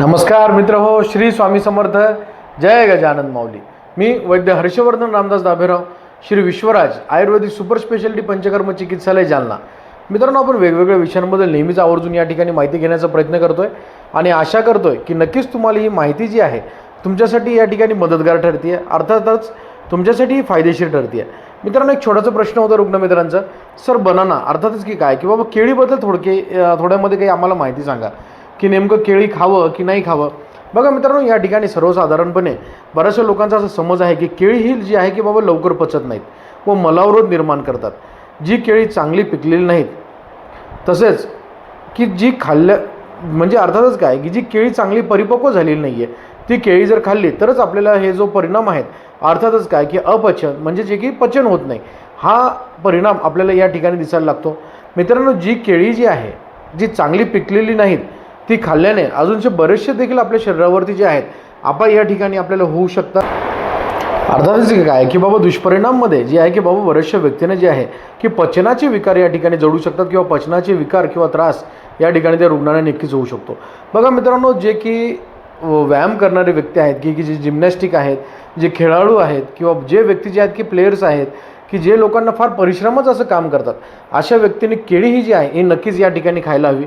नमस्कार मित्र हो श्री स्वामी समर्थ जय गजानन माऊली. मी वैद्य हर्षवर्धन रामदास दाभेराव श्री विश्वराज आयुर्वेदिक सुपर स्पेशालिटी पंचकर्म चिकित्सालय जालना. मित्रांनो आपण वेगवेगळ्या विषयांबद्दल नेहमीच आवर्जून या ठिकाणी माहिती घेण्याचा प्रयत्न करतोय आणि आशा करतोय की नक्कीच तुम्हाला ही माहिती जी आहे तुमच्यासाठी या ठिकाणी मदतगार ठरते अर्थातच तुमच्यासाठी ही फायदेशीर ठरते मित्रांनो एक छोटासा प्रश्न होता रुग्णमित्रांचा. सर बनाना अर्थातच की काय? की बाबा केळीबद्दल थोडके थोड्यामध्ये काही आम्हाला माहिती सांगा. की नेमकं केळी खावं की नाही खावं? बघा मित्रांनो या ठिकाणी सर्वसाधारणपणे बऱ्याचशा लोकांचा असा समज आहे की केळी ही जी आहे की बाबा लवकर पचत नाहीत व मलावरोध निर्माण करतात. जी केळी चांगली पिकलेली नाहीत तसेच की जी खाल्ल्या म्हणजे अर्थातच काय की जी केळी चांगली परिपक्व झालेली नाही आहे ती केळी जर खाल्ली तरच आपल्याला हे जो परिणाम आहेत अर्थातच काय की अपचन म्हणजे जे की पचन होत नाही हा परिणाम आपल्याला या ठिकाणी दिसायला लागतो. मित्रांनो जी केळी जी आहे जी चांगली पिकलेली नाहीत ती खाल्ल्याने अजूनचे बरेचसे देखील आपल्या शरीरावरती जे आहेत आपण या ठिकाणी आपल्याला होऊ शकतात. अर्थातच काय की बाबा दुष्परिणाममध्ये जे आहे की बाबा बऱ्याचशा व्यक्तीने जे आहे की पचनाचे विकार या ठिकाणी जडू शकतात किंवा पचनाचे विकार किंवा त्रास या ठिकाणी त्या रुग्णाला नक्कीच होऊ शकतो. बघा मित्रांनो जे की व्यायाम करणारे व्यक्ती आहेत की की जे जिम्नॅस्टिक आहेत जे खेळाडू आहेत किंवा जे व्यक्ती जे आहेत की प्लेयर्स आहेत की जे लोकांना फार परिश्रमच असं काम करतात अशा व्यक्तीने केळी ही जी आहे ही नक्कीच या ठिकाणी खायला हवी.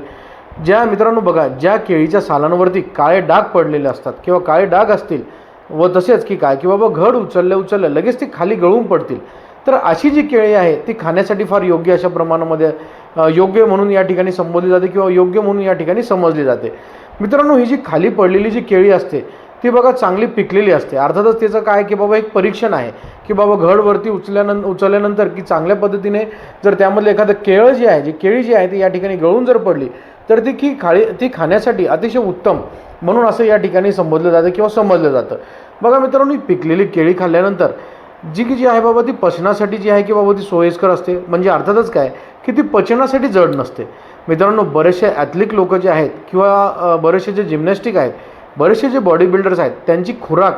ज्या मित्रांनो बघा ज्या केळीच्या सालांवरती काळे डाग पडलेले असतात किंवा काळे डाग असतील व तसेच की काय की बाबा घड उचललं उचललं लगेच ती खाली गळून पडतील. तर अशी जी केळी आहे ती खाण्यासाठी फार योग्य अशा प्रमाणामध्ये योग्य म्हणून या ठिकाणी संबोधली जाते किंवा योग्य म्हणून या ठिकाणी समजली जाते. मित्रांनो ही जी खाली पडलेली जी केळी असते ती बघा चांगली पिकलेली असते. अर्थातच त्याचं काय की बाबा एक परीक्षण आहे की बाबा घडवरती उचल्यानं उचलल्यानंतर की चांगल्या पद्धतीने जर त्यामधलं एखादं केळं जी आहे जी केळी जी आहे ती या ठिकाणी गळून जर पडली तर ती की खाळी ती खाण्यासाठी अतिशय उत्तम म्हणून असं या ठिकाणी संबोधलं जातं किंवा समजलं जातं. बघा मित्रांनो पिकलेली केळी खाल्ल्यानंतर जी की जी आहे बाबा ती पचनासाठी जी आहे की बाबा ती सोयीस्कर असते. म्हणजे अर्थातच काय? की ती पचनासाठी जड नसते. मित्रांनो बरेचसे ॲथलिक लोक जे आहेत किंवा बरेचसे जे जिम्नॅस्टिक आहेत बरेचसे जे बॉडी बिल्डर्स आहेत त्यांची खुराक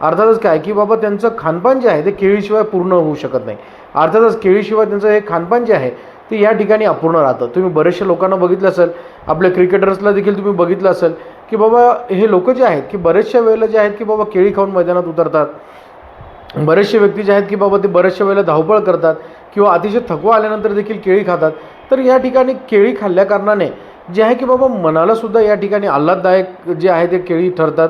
अर्थातच काय? की बाबा त्यांचं खानपान जे आहे ते केळीशिवाय पूर्ण होऊ शकत नाही. अर्थातच केळीशिवाय त्यांचं हे खानपान जे आहे ते या ठिकाणी अपूर्ण राहतं तुम्ही बरेचशा लोकांना बघितलं असेल आपल्या क्रिकेटर्सला देखील तुम्ही बघितलं असेल की बाबा हे लोक जे आहेत की बरेचशा वेळेला जे आहेत की बाबा केळी खाऊन मैदानात उतरतात. बरेचसे व्यक्ती जे आहेत की बाबा ते बऱ्याचशा वेळेला धावपळ करतात किंवा अतिशय थकवा आल्यानंतर देखील केळी खातात. तर या ठिकाणी केळी खाल्ल्याकारणाने जे आहे की बाबा मनालासुद्धा या ठिकाणी आल्हाददायक जे आहे ते केळी ठरतात.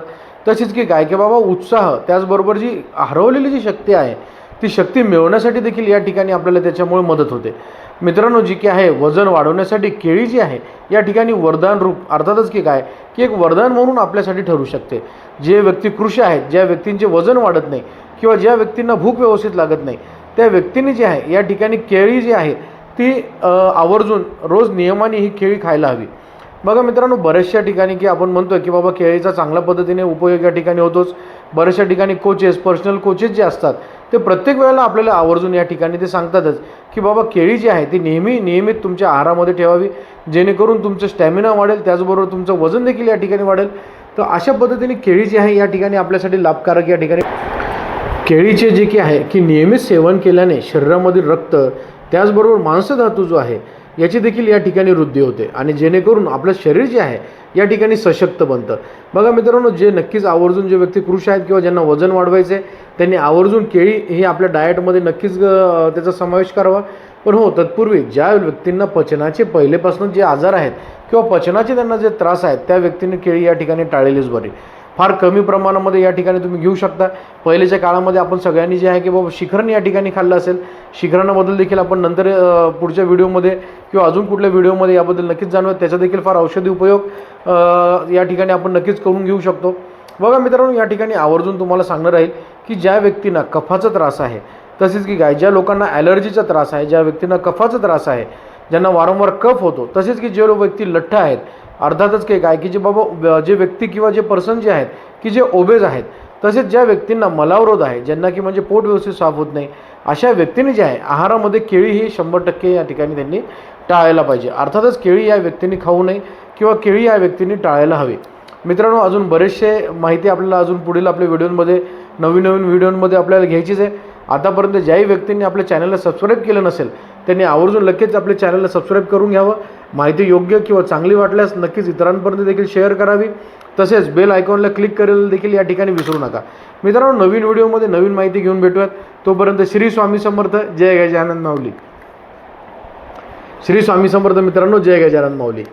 तसेच की काय की बाबा उत्साह त्याचबरोबर जी हरवलेली जी शक्ती आहे ती शक्ती मिळवण्यासाठी देखील या ठिकाणी आपल्याला त्याच्यामुळे मदत होते. मित्रांनो जी की आहे वजन वाढवण्यासाठी केळी जी आहे या ठिकाणी वरदान रूप अर्थातच की काय? की एक वरदान म्हणून आपल्यासाठी ठरू शकते. जे व्यक्ती कृष आहेत ज्या व्यक्तींचे वजन वाढत नाही किंवा ज्या व्यक्तींना भूक व्यवस्थित लागत नाही त्या व्यक्तीने जी आहे या ठिकाणी केळी जी आहे ती आवर्जून रोज नियमाने ही केळी खायला हवी. बघा मित्रांनो बऱ्याचशा ठिकाणी की आपण म्हणतो की बाबा केळीचा चांगल्या पद्धतीने उपयोग या ठिकाणी होतोच. बऱ्याचशा ठिकाणी कोचेस पर्सनल कोचेस जे असतात ते प्रत्येक वेळेला आपल्याला आवर्जून या ठिकाणी ते सांगतातच की बाबा केळी जी आहे ती नेहमी नियमित तुमच्या आहारामध्ये ठेवावी. जेणेकरून तुमचं स्टॅमिना वाढेल त्याचबरोबर तुमचं वजन देखील या ठिकाणी वाढेल. तर अशा पद्धतीने केळी जी आहे या ठिकाणी आपल्यासाठी लाभकारक या ठिकाणी. केळीचे जे की आहे की नियमित सेवन केल्याने शरीरामधील रक्त त्याचबरोबर मांसधातू जो आहे याची देखील या ठिकाणी वृद्धी होते. आणि जेणेकरून आपलं शरीर जे आहे या ठिकाणी सशक्त बनतं. बघा मित्रांनो जे नक्कीच आवर्जून जे व्यक्ती कृष आहेत किंवा ज्यांना वजन वाढवायचे आहे, त्यांनी आवर्जून केळी ही आपल्या डाएटमध्ये नक्कीच त्याचा समावेश करावा. पण हो तत्पूर्वी ज्या व्यक्तींना पचनाचे पहिलेपासून जे आजार आहेत किंवा पचनाचे त्यांना जे त्रास आहेत त्या व्यक्तीने केळी या ठिकाणी टाळलेलीच बरी. फार कमी प्रमाणामध्ये या ठिकाणी तुम्ही घेऊ शकता. पहिलेच्या काळामध्ये आपण सगळ्यांनी जे आहे की बाबा शिखरण या ठिकाणी खाल्लं असेल. शिखरणाबद्दल देखील आपण नंतर पुढच्या व्हिडिओमध्ये किंवा अजून कुठल्या व्हिडिओमध्ये याबद्दल नक्कीच जाणवत त्याचा देखील फार औषधी उपयोग या ठिकाणी आपण नक्कीच करून घेऊ शकतो. बघा मित्रांनो या ठिकाणी आवर्जून तुम्हाला सांगणार राहील की ज्या व्यक्तींना कफाचा त्रास आहे तसेच की काय ज्या लोकांना ॲलर्जीचा त्रास आहे ज्या व्यक्तींना कफाचा त्रास आहे ज्यांना वारंवार कफ होतो तसेच की जे व्यक्ती लठ्ठ आहेत अर्थातच काही काय की जे बाबा जे व्यक्ती किंवा जे पर्सन जे आहेत की जे ओबेज आहेत तसेच ज्या व्यक्तींना मलावरोध आहे ज्यांना की म्हणजे पोट व्यवस्थित साफ होत नाही अशा व्यक्तींनी जे आहे आहारामध्ये केळी ही शंभर टक्के या ठिकाणी त्यांनी टाळायला पाहिजे. अर्थातच केळी या व्यक्तींनी खाऊ नये किंवा केळी या व्यक्तींनी टाळायला हवी. मित्रांनो अजून बरेचसे माहिती आपल्याला अजून पुढील आपल्या व्हिडिओमध्ये नवीन नवीन व्हिडिओमध्ये आपल्याला घ्यायचीच आहे. आतापर्यंत ज्याही व्यक्तींनी आपल्या चॅनलला सबस्क्राईब केलं नसेल त्यांनी आवर्जून लगेच आपल्या चॅनलला सबस्क्राईब करून घ्यावं. माहिती योग्य किंवा चांगली वाटल्यास नक्कीच इतरांपर्यंत देखील शेअर करावी. तसेच बेल आयकॉनला क्लिक करायला देखील या ठिकाणी विसरू नका. मित्रांनो नवीन व्हिडिओमध्ये नवीन माहिती घेऊन भेटूयात. तोपर्यंत श्री स्वामी समर्थ जय गजानन माऊली. श्री स्वामी समर्थ मित्रांनो जय गजानन माऊली.